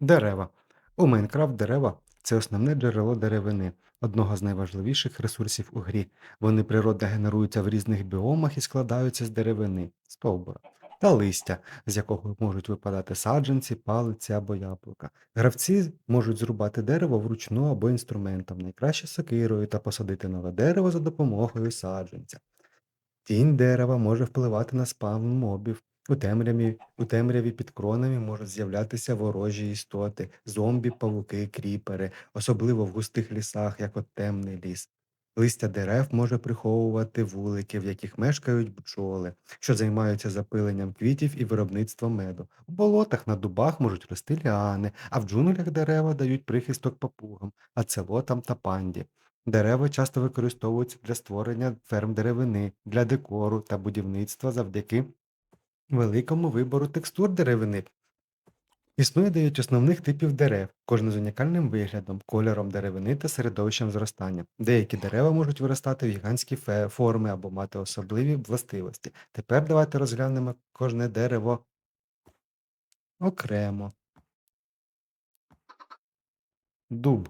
Дерева. У Майнкрафт дерева це основне джерело деревини, одного з найважливіших ресурсів у грі. Вони природно генеруються в різних біомах і складаються з деревини, стовбура та листя, з якого можуть випадати саджанці, палиці або яблука. Гравці можуть зрубати дерево вручну або інструментом, найкраще сокирою та посадити нове дерево за допомогою саджанця. Тінь дерева може впливати на спавн мобів. У темряві, у темряві під кронами можуть з'являтися ворожі істоти, зомбі, павуки, кріпери, особливо в густих лісах, як от темний ліс. Листя дерев може приховувати вулики, в яких мешкають бджоли, що займаються запиленням квітів і виробництвом меду. У болотах на дубах можуть рости ліани, а в джунглях дерева дають прихисток папугам, ацелотам та панді. Дерева часто використовуються для створення ферм деревини, для декору та будівництва завдяки великому вибору текстур деревини. Існує дев'ять основних типів дерев, кожен з унікальним виглядом, кольором деревини та середовищем зростання. Деякі дерева можуть виростати в гігантські форми або мати особливі властивості. Тепер давайте розглянемо кожне дерево окремо. Дуб.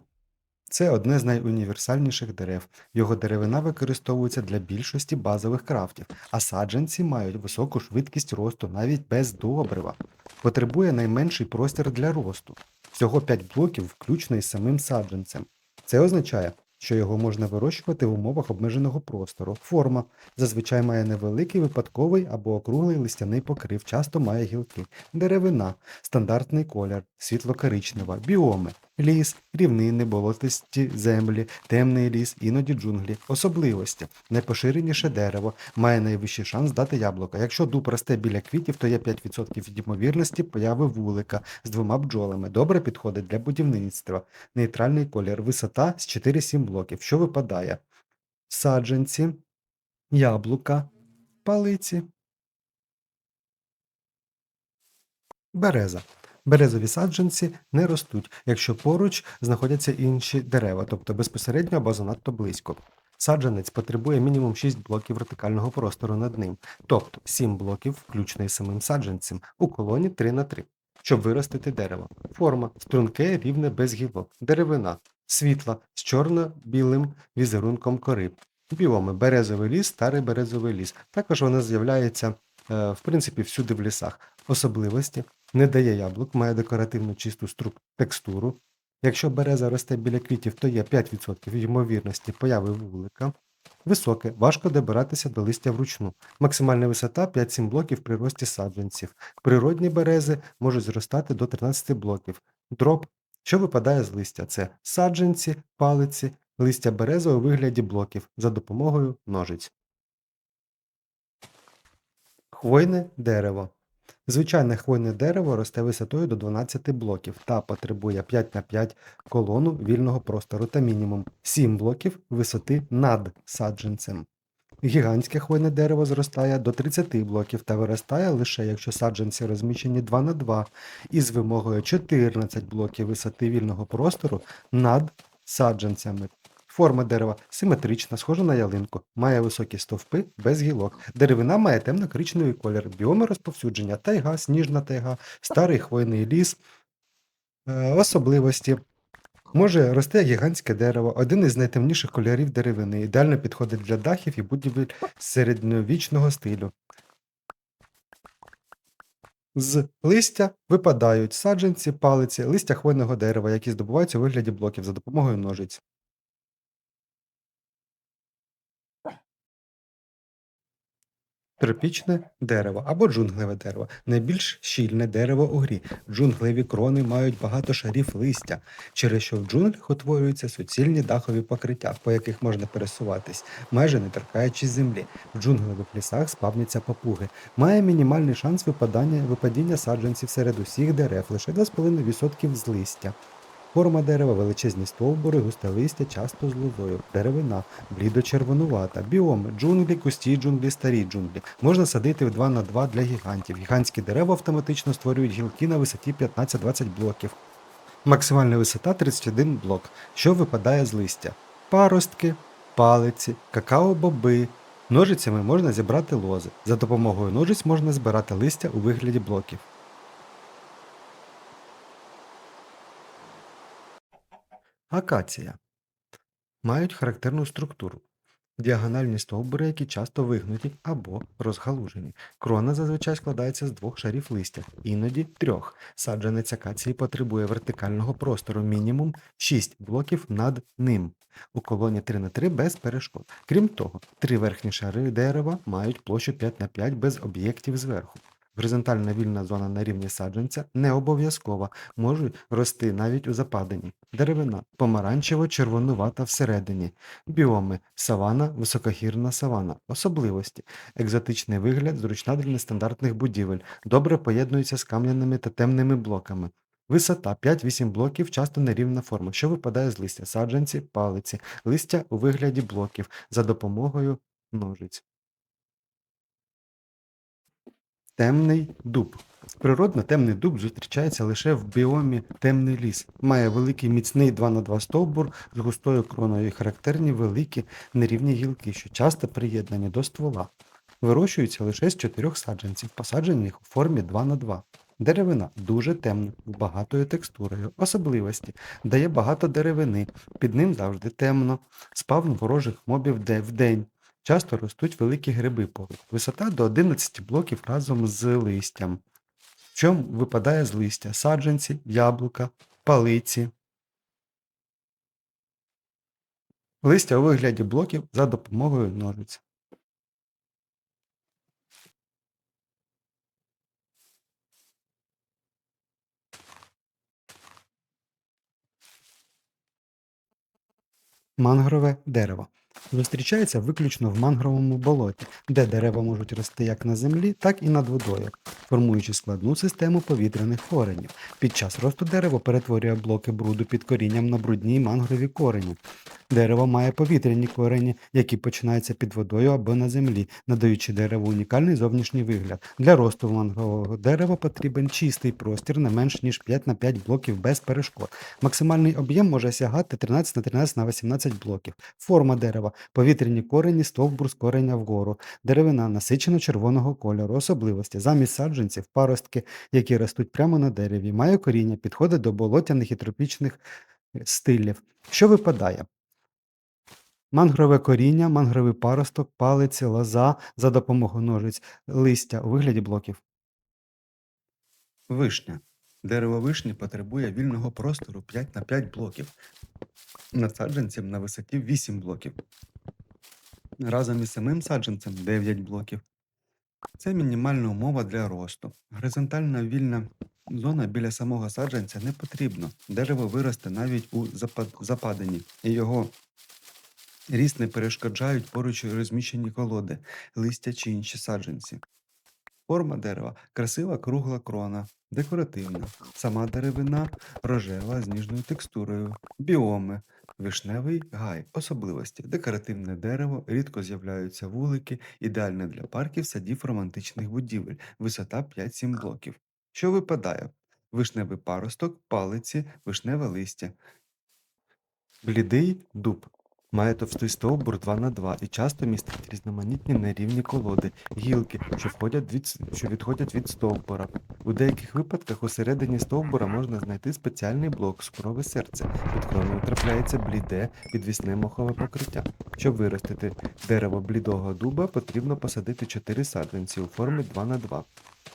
Це одне з найуніверсальніших дерев. Його деревина використовується для більшості базових крафтів, а саджанці мають високу швидкість росту навіть без добрива. Потребує найменший простір для росту. Всього 5 блоків, включно із самим саджанцем. Це означає, що його можна вирощувати в умовах обмеженого простору. Форма зазвичай має невеликий випадковий або округлий листяний покрив, часто має гілки. Деревина, стандартний колір, світло-коричнева, біоми, ліс, рівнини, болотисті землі, темний ліс, іноді джунглі. Особливості. Найпоширеніше дерево має найвищий шанс дати яблука. Якщо дуб росте біля квітів, то є 5% ймовірності появи вулика з двома бджолами. Добре підходить для будівництва. Нейтральний колір, висота з 4-7 блоків. Що випадає? Саджанці, яблука, палиці. Береза. Березові саджанці не ростуть, якщо поруч знаходяться інші дерева, тобто безпосередньо або занадто близько. Саджанець потребує мінімум 6 блоків вертикального простору над ним, тобто 7 блоків, включно із самим саджанцем, у колоні 3 на 3 щоб виростити дерево. Форма струнке, рівне без гілок. Деревина світла з чорно-білим візерунком кори. Біоми березовий ліс, старий березовий ліс. Також вона з'являється е, в принципі всюди в лісах. Особливості не дає яблук, має декоративну чисту текстуру. Якщо береза росте біля квітів, то є 5% ймовірності появи вулика. Високе, важко добиратися до листя вручну. Максимальна висота 5-7 блоків при рості саджанців. Природні берези можуть зростати до 13 блоків. Дроб, що випадає з листя, це саджанці, палиці, листя берези у вигляді блоків за допомогою ножиць. Хвойне дерево. Звичайне хвойне дерево росте висотою до 12 блоків та потребує 5 на 5 колону вільного простору та мінімум 7 блоків висоти над саджанцем. Гігантське хвойне дерево зростає до 30 блоків та виростає лише якщо саджанці розміщені 2 на 2 із вимогою 14 блоків висоти вільного простору над саджанцями. Форма дерева симетрична, схожа на ялинку, має високі стовпи без гілок. Деревина має темно-коричневий колір, біоми розповсюдження, тайга, сніжна тайга, старий хвойний ліс. Е, Особливості. Може рости як гігантське дерево, один із найтемніших кольорів деревини, ідеально підходить для дахів і будівель середньовічного стилю. З листя випадають саджанці, палиці, листя хвойного дерева, які здобуваються у вигляді блоків за допомогою ножиць. Тропічне дерево або джунглеве дерево найбільш щільне дерево у грі. Джунглеві крони мають багато шарів листя, через що в джунглях утворюються суцільні дахові покриття, по яких можна пересуватись, майже не торкаючись землі. В джунглевих лісах спавняться папуги. Має мінімальний шанс випадання випадіння саджанців серед усіх дерев, лише 2,5% з листя. Форма дерева, величезні стовбури, густе листя, часто з лозою, деревина, блідо-червонувата, біоми, джунглі, кусті джунглі, старі джунглі. Можна садити в 2 на 2 для гігантів. Гігантські дерева автоматично створюють гілки на висоті 15-20 блоків. Максимальна висота 31 блок, що випадає з листя. Паростки, палиці, какао-боби. Ножицями можна зібрати лози. За допомогою ножиць можна збирати листя у вигляді блоків. Акація мають характерну структуру. Діагональні стовбури, які часто вигнуті або розгалужені. Крона зазвичай складається з двох шарів листя, іноді трьох. Саджанець акації потребує вертикального простору мінімум 6 блоків над ним. У колоні 3 на 3 без перешкод. Крім того, три верхні шари дерева мають площу 5 на 5 без об'єктів зверху. Горизонтальна вільна зона на рівні саджанця не обов'язкова, можуть рости навіть у западині. Деревина помаранчево-червонувата всередині. Біоми савана, високогірна савана. Особливості екзотичний вигляд, зручна для нестандартних будівель, добре поєднується з кам'яними та темними блоками. Висота 5-8 блоків, часто нерівна форма, що випадає з листя, саджанці, палиці, листя у вигляді блоків за допомогою ножиць. Темний дуб. Природно темний дуб зустрічається лише в біомі темний ліс. Має великий міцний 2 на 2 стовбур з густою кроною і характерні великі нерівні гілки, що часто приєднані до ствола. Вирощуються лише з чотирьох саджанців, посаджених у формі 2 на 2 Деревина дуже темна, з багатою текстурою. Особливості дає багато деревини, під ним завжди темно, спавн ворожих мобів де вдень. Часто ростуть великі гриби поруч. Висота до 11 блоків разом з листям. В чому випадає з листя? Саджанці, яблука, палиці. Листя у вигляді блоків за допомогою ножиць. Мангрове дерево. Зустрічається виключно в мангровому болоті, де дерева можуть рости як на землі, так і над водою, формуючи складну систему повітряних коренів. Під час росту дерево перетворює блоки бруду під корінням на брудні мангрові корені. Дерево має повітряні корені, які починаються під водою або на землі, надаючи дереву унікальний зовнішній вигляд. Для росту мангрового дерева потрібен чистий простір не менш ніж 5 на 5 блоків без перешкод. Максимальний об'єм може сягати 13 на 13 на 18 блоків. Форма дерева, повітряні корені, стовбур з кореня вгору, деревина насичено червоного кольору, особливості. Замість саджанців, паростки, які ростуть прямо на дереві, має коріння, підходить до болотяних і тропічних е, стилів. Що випадає? Мангрове коріння, мангровий паросток, палиці, лоза за допомогою ножиць, листя у вигляді блоків. Вишня. Дерево вишні потребує вільного простору 5 на 5 блоків. надсаджанцем на висоті 8 блоків. Разом із самим саджанцем 9 блоків. Це мінімальна умова для росту. Горизонтальна вільна зона біля самого саджанця не потрібно. Дерево виросте навіть у запад- западині, і його ріст не перешкоджають поруч розміщені колоди, листя чи інші саджанці. Форма дерева красива кругла крона, декоративна. Сама деревина рожева з ніжною текстурою, біоми, вишневий гай, особливості, декоративне дерево, рідко з'являються вулики, ідеальне для парків, садів романтичних будівель, висота 5-7 блоків. Що випадає? Вишневий паросток, палиці, вишневе листя. Блідий дуб. Має товстий стовбур 2 на 2 і часто містить різноманітні нерівні колоди, гілки, що, входять від, що відходять від стовбура. У деяких випадках усередині стовбура можна знайти спеціальний блок скурове серце. Під кроною трапляється бліде підвісне мохове покриття. Щоб виростити дерево блідого дуба, потрібно посадити 4 саджанці у формі 2 на 2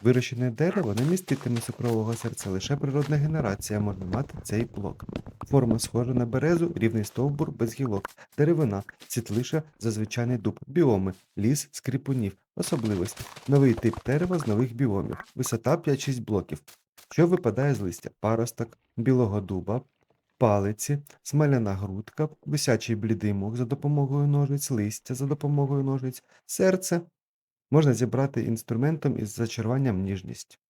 Вирощене дерево не міститиме цукрового серця, лише природна генерація може мати цей блок. Форма схожа на березу, рівний стовбур без гілок, деревина, світлиша за звичайний дуб, біоми, ліс з кріпунів, особливості, новий тип дерева з нових біомів, висота 5-6 блоків. Що випадає з листя? Паросток, білого дуба, палиці, смоляна грудка, висячий блідий мох за допомогою ножиць, листя за допомогою ножиць, серце. Можна зібрати інструментом із зачаруванням ніжність.